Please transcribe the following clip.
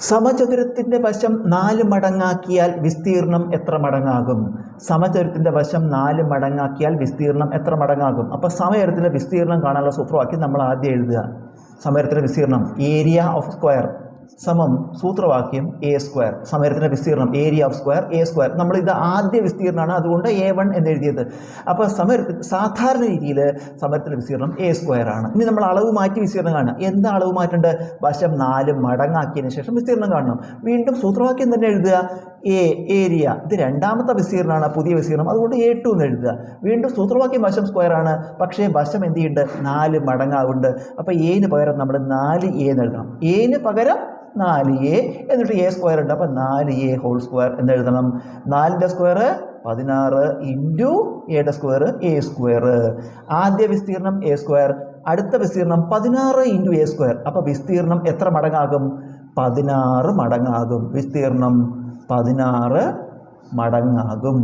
സമചതുരത്തിന്റെ വശം നാല് മടങ്ങാക്കിയാൽ വിസ്തീർണം എത്ര മടങ്ങാകും? സമചതുരത്തിന്റെ വശം നാല് മടങ്ങാക്കിയാൽ വിസ്തീർണം എത്ര മടങ്ങാകും? അപ്പോൾ സമചതുരത്തിന്റെ വിസ്തീർണം കാണാനുള്ള സൂത്രവാക്യം നമ്മൾ ആദ്യം എഴുതുക. സമചതുരത്തിന്റെ വിസ്തീർണം ഏരിയ ഓഫ് സ്ക്വയർ സമം സൂത്രവാക്യം എ സ്ക്വയർ സമയത്തിന്റെ വിസ്തീർണം area of square a square നമ്മൾ ഇത് ആദ്യ വിസ്തീർണമാണ് അതുകൊണ്ട് എ വൺ എന്ന് എഴുതിയത്. അപ്പോൾ സമരത്തിൽ സാധാരണ രീതിയിൽ സമരത്തിന്റെ വിസ്തീർണം എ സ്ക്വയർ ആണ്. ഇനി നമ്മൾ അളവ് മാറ്റി വിസ്തീർണം കാണണം എന്താ അളവ് മാറ്റേണ്ടത്? വശം നാല് മടങ്ങാക്കിയതിന് ശേഷം വിസ്തീർണം കാണണം. വീണ്ടും സൂത്രവാക്യം തന്നെ എഴുതുക. എ ഏരിയ ഇത് രണ്ടാമത്തെ വിസ്തീർണമാണ് പുതിയ വിസ്തീർണം അതുകൊണ്ട് എ ടു എന്ന് എഴുതുക. വീണ്ടും സൂത്രവാക്യം വശം സ്ക്വയർ ആണ്. പക്ഷേ വശം എന്ത് ചെയ്യുന്നുണ്ട് നാല് മടങ്ങാവുണ്ട്. അപ്പോൾ എന് പകരം നമ്മൾ നാല് എ എന്ന് എഴുതണം. എന് പകരം നാല് എ എന്നിട്ട് എ സ്ക്വയർ ഉണ്ട്. അപ്പോൾ നാല് എ ഹോൾ സ്ക്വയർ എന്ന് എഴുതണം. നാലിന്റെ സ്ക്വയർ പതിനാറ് ഇന്റു എയുടെ സ്ക്വയർ എ സ്ക്വയർ ആദ്യ വിസ്തീർണം എ സ്ക്വയർ അടുത്ത വിസ്തീർണം പതിനാറ് ഇന്റു എ സ്ക്വയർ അപ്പോൾ വിസ്തീർണം എത്ര മടങ്ങാകും? പതിനാറ് മടങ്ങാകും. വിസ്തീർണം പതിനാറ് മടങ്ങാകും.